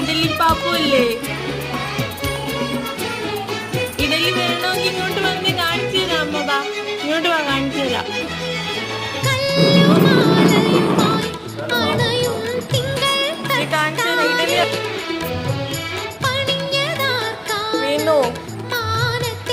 ഇഡലി പാപ്പു അല്ലേ ഇഡലി വേണമെങ്കിൽ ഇങ്ങോട്ട് വന്ന് കാണിച്ചു തരാം അമ്മതാ ഇങ്ങോട്ട് വാ കാണിച്ചു തരാം. കാണിച്ചു തരാം ഇഡലി വേണോ.